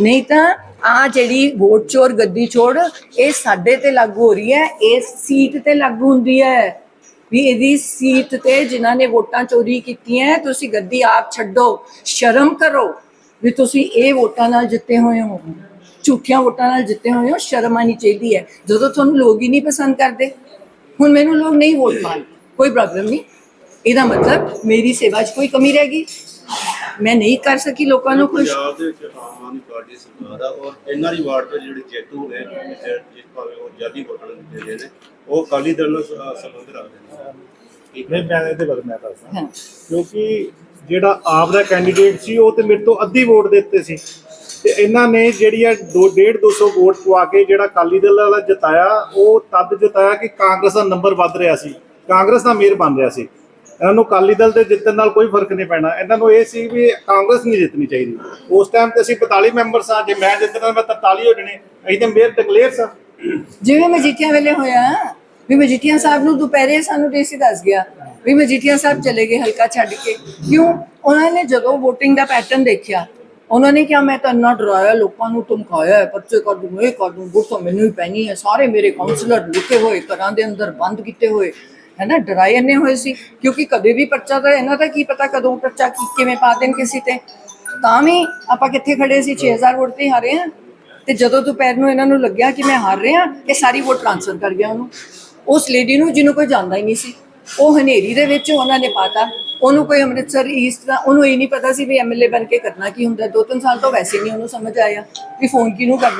ਨਹੀਂ ਤਾਂ ਆ ਜਿਹੜੀ ਵੋਟ ਚੋਰ ਗੱਦੀ ਚੋਰ ਇਹ ਸਾਡੇ ਤੇ ਲਾਗੂ ਹੋ ਰਹੀ ਹੈ ਇਸ ਸੀਟ ਤੇ ਲਾਗੂ ਹੁੰਦੀ ਹੈ। ਵੀ ਇਹਦੀ ਸੀਟ ਤੇ ਜਿਨ੍ਹਾਂ ਨੇ ਵੋਟਾਂ ਚੋਰੀ ਕੀਤੀਆਂ, ਤੁਸੀਂ ਗੱਦੀ ਆਪ ਛੱਡੋ, ਸ਼ਰਮ ਕਰੋ। ਵੀ ਤੁਸੀਂ ਇਹ ਵੋਟਾਂ ਨਾਲ ਜਿੱਤੇ ਹੋਏ ਹੋ, ਝੂਠੀਆਂ ਵੋਟਾਂ ਨਾਲ ਜਿੱਤੇ ਹੋਏ ਹੋ, ਸ਼ਰਮ ਆਣੀ ਚਾਹੀਦੀ ਹੈ। ਜਦੋਂ ਤੁਹਾਨੂੰ ਲੋਕ ਹੀ ਨਹੀਂ ਪਸੰਦ ਕਰਦੇ, ਹੁਣ ਮੈਨੂੰ ਲੋਕ ਨਹੀਂ ਵੋਟ ਪਾਣ ਕੋਈ ਪ੍ਰੋਬਲਮ ਨਹੀਂ। ਇਹਦਾ ਮਤਲਬ ਮੇਰੀ ਸੇਵਾ 'ਚ ਕੋਈ ਕਮੀ ਰਹਿ ਗਈ। ਮੈਂ ਨਹੀਂ ਕਰ ਸਕੀ ਲੋਕਾਂ ਨੂੰ ਖੁਸ਼। ਪੰਜਾਬ ਦੇ ਵਿੱਚ ਆਮ ਆਦਮੀ ਪਾਰਟੀ ਸਰਕਾਰ ਆ ਔਰ ਇਹਨਾਂ ਦੀ ਵਾਰਡ ਤੋਂ ਜਿਹੜੇ ਜੇਤੂ ਨੇ ਜਿਸ ਭਾਵੇਂ ਉਹ ਜਾਤੀ ਵੋਟਾਂ ਦਿੱਤੇ ਗਏ ਨੇ ਉਹ ਅਕਾਲੀ ਦਲ ਨਾਲ ਸੰਬੰਧ ਰੱਖਦੇ ਨੇ। ਨਹੀਂ ਮੈਂ ਇਹਦੇ ਬਾਰੇ ਮੈਂ ਦੱਸਦਾ। ਹਾਂ। ਕਿਉਂਕਿ ਜਿਹੜਾ ਆਪ ਦਾ ਕੈਂਡੀਡੇਟ ਸੀ ਉਹ ਤੇ ਮੇਰੇ ਤੋਂ ਅੱਧੀ ਵੋਟ ਦਿੱਤੇ ਸੀ। ਤੇ ਇਹਨਾਂ ਨੇ ਜਿਹੜੀ ਆ 2 1.5 200 ਵੋਟ ਪਵਾ ਕੇ ਜਿਹੜਾ ਅਕਾਲੀ ਦਲ ਵਾਲਾ ਜਿਤਾਇਆ ਉਹ ਤਦ ਜਿਤਾਇਆ ਕਿ ਕਾਂਗਰਸ ਦਾ ਨੰਬਰ ਵੱਧ ਰਿਹਾ ਸੀ। ਕਾਂਗਰਸ ਦਾ ਮੇਅਰ ਬਣ ਰਿਹਾ ਸੀ। ਇਹਨਾਂ ਨੂੰ ਅਕਾਲੀ ਦਲ ਦੇ ਜਿੱਤਣ ਨਾਲ ਕੋਈ ਫ਼ਰਕ ਨਹੀਂ ਪੈਣਾ। ਇਹਨਾਂ ਨੂੰ ਇਹ ਸੀ ਵੀ ਕਾਂਗਰਸ ਨਹੀਂ ਜਿੱਤਣੀ ਚਾਹੀਦੀ। ਉਸ ਟਾਈਮ ਤੇ ਅਸੀਂ 42 ਮੈਂਬਰ ਸਾਂ ਜੇ ਮੈਂ ਜਿੱਤਣਾ ਮੈਂ 43 ਹੋ ਜਣੇ। ਅਸੀਂ ਤੇ ਮੇਅਰ ਡਿਕਲੇਅਰ ਸਾਂ ਜਿਵੇਂ ਮਜੀਠੀਆਂ ਵੇਲੇ ਹੋਇਆ, ਵੀ ਮਜੀਠੀਆਂ ਸਾਹਿਬ ਨੂੰ ਦੁਪਹਿਰੇ ਸਾਨੂੰ ਡੀਸੀ ਦੱਸ ਗਿਆ, ਵੀ ਮਜੀਠੀਆ ਸਾਹਿਬ ਚਲੇ ਗਏ ਹਲਕਾ ਛੱਡ ਕੇ। ਕਿਉਂ? ਉਹਨਾਂ ਨੇ ਜਦੋਂ VOTING ਦਾ ਪੈਟਰਨ ਦੇਖਿਆ, ਉਹਨਾਂ ਨੇ ਕਿਹਾ, ਮੈਂ ਤਾਂ ਇੰਨਾ ਡਰਾਇਆ, ਲੋਕਾਂ ਨੂੰ ਧਮਕਾਇਆ ਹੈ, ਪਰਚੇ ਕਰ ਦੂੰ ਇਹ ਕਰ ਦੂੰ ਵੋਟ ਤਾਂ ਮੈਨੂੰ ਹੀ ਪੈਣੀ ਹੈ। ਸਾਰੇ ਮੇਰੇ ਕਾਉਂਸਲਰ ਲੁਕੇ ਹੋਏ, ਘਰਾਂ ਦੇ ਅੰਦਰ ਬੰਦ ਕੀਤੇ ਹੋਏ। ਹੈ ਡਰਾਏ ਇੰਨੇ ਹੋਏ ਸੀ, ਕਿਉਂਕਿ ਕਦੇ ਵੀ ਪਰਚਾ ਤਾਂ ਇਹਨਾਂ ਦਾ ਕੀ ਪਤਾ ਕਦੋਂ ਪਰਚਾ ਕੀ, ਕਿਵੇਂ ਪਾ ਦੇਣ ਕਿਸੇ ਤੇ। ਤਾਂ ਵੀ ਆਪਾਂ ਕਿੱਥੇ ਖੜੇ ਸੀ 6000 ਵੋਟ ਤੇ ਹਾਰੇ ਹਾਂ। ਤੇ ਜਦੋਂ ਦੁਪਹਿਰ ਨੂੰ ਇਹਨਾਂ ਨੂੰ ਲੱਗਿਆ ਕਿ ਮੈਂ ਹਾਰ ਰਿਹਾ, ਇਹ ਸਾਰੀ ਵੋਟ ਟ੍ਰਾਂਸਫਰ ਕਰ ਗਿਆ ਉਹਨੂੰ। ਉਸ ਲੇਡੀ ਨੂੰ, ਜਿਹਨੂੰ ਕੋਈ ਜਾਣਦਾ ਹੀ ਨਹੀਂ ਸੀ। ਉਹ ਹਨੇਰੀ ਦੇ ਵਿੱਚ ਉਹਨਾਂ ਨੇ ਪਾਤਾ। ਉਹਨੂੰ ਕੋਈ ਅੰਮ੍ਰਿਤਸਰ ਈਸਟ ਦਾ, ਉਹਨੂੰ ਇਹ ਨਹੀਂ ਪਤਾ ਸੀ ਵੀ ਐਮਐਲਏ ਬਣ ਕੇ ਕਰਨਾ ਕੀ ਹੁੰਦਾ। ਦੋ ਤਿੰਨ ਸਾਲ ਤੋਂ ਵੈਸੇ ਨਹੀਂ ਉਹਨੂੰ ਸਮਝ ਆਇਆ ਵੀ ਫੋਨ ਕਿਹਨੂੰ ਕਰਨਾ।